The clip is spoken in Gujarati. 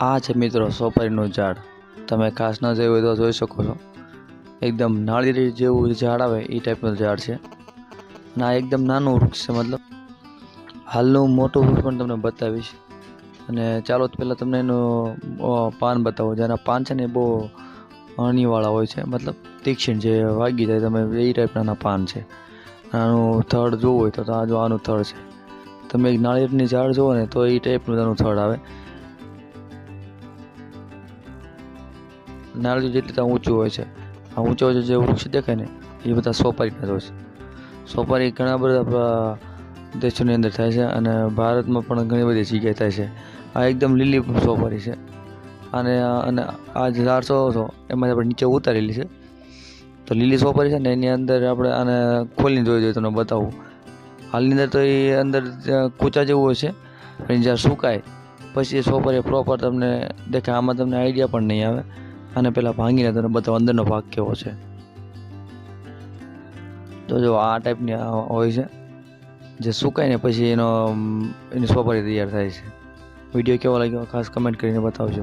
આ છે મિત્રો સોપારીનું ઝાડ. તમે ખાસ ન જોયું તો જોઈ શકો છો. એકદમ નાળિયેરી જેવું ઝાડ આવે એ ટાઈપનું ઝાડ છે. અને આ એકદમ નાનું વૃક્ષ છે મતલબ. હાલનું મોટું વૃક્ષ પણ તમને બતાવીશ. અને ચાલો પહેલાં તમને એનું પાન બતાવો. જેના પાન છે ને એ બહુ અણીવાળા હોય છે. મતલબ તીક્ષ્ણ જે વાગી જાય તમે એ ટાઈપના પાન છે. આનું થડ જોવું હોય તો તો આ જો આનું થડ છે. તમે એક નાળિયેરની ઝાડ જુઓ ને તો એ ટાઈપનું આનું થડ આવે. નાળિયેર જેટલી ત્યાં ઊંચું હોય છે. આ ઊંચો ઊંચા જે વૃક્ષ દેખાય ને, એ બધા સોપારીના હોય છે. સોપારી ઘણા બધા આપણા દેશોની અંદર થાય છે અને ભારતમાં પણ ઘણી બધી જગ્યાએ થાય છે. આ એકદમ લીલી સોપારી છે. અને અને આ જે ઝાડ સો છો એમાં આપણે નીચે ઉતારેલી છે. તો લીલી સોપારી છે ને, એની અંદર આપણે આને ખોલીને જોઈ જોઈએ તમને બતાવું. હાલની અંદર તો એ અંદર કૂચા જેવું હોય છે, પણ જ્યાં સુકાય, પછી એ સોપારી પ્રોપર તમને દેખાય. આમાં તમને આઈડિયા પણ નહીં આવે. અને પહેલાં ભાંગીને તમને બતાવો અંદરનો ભાગ કેવો છે? તો જો આ ટાઈપની હોય છે. જે સુકાય ને પછી એનો, એની સોપારી તૈયાર થાય છે. વીડિયો કેવો લાગ્યો? ખાસ કમેન્ટ કરીને બતાવજો.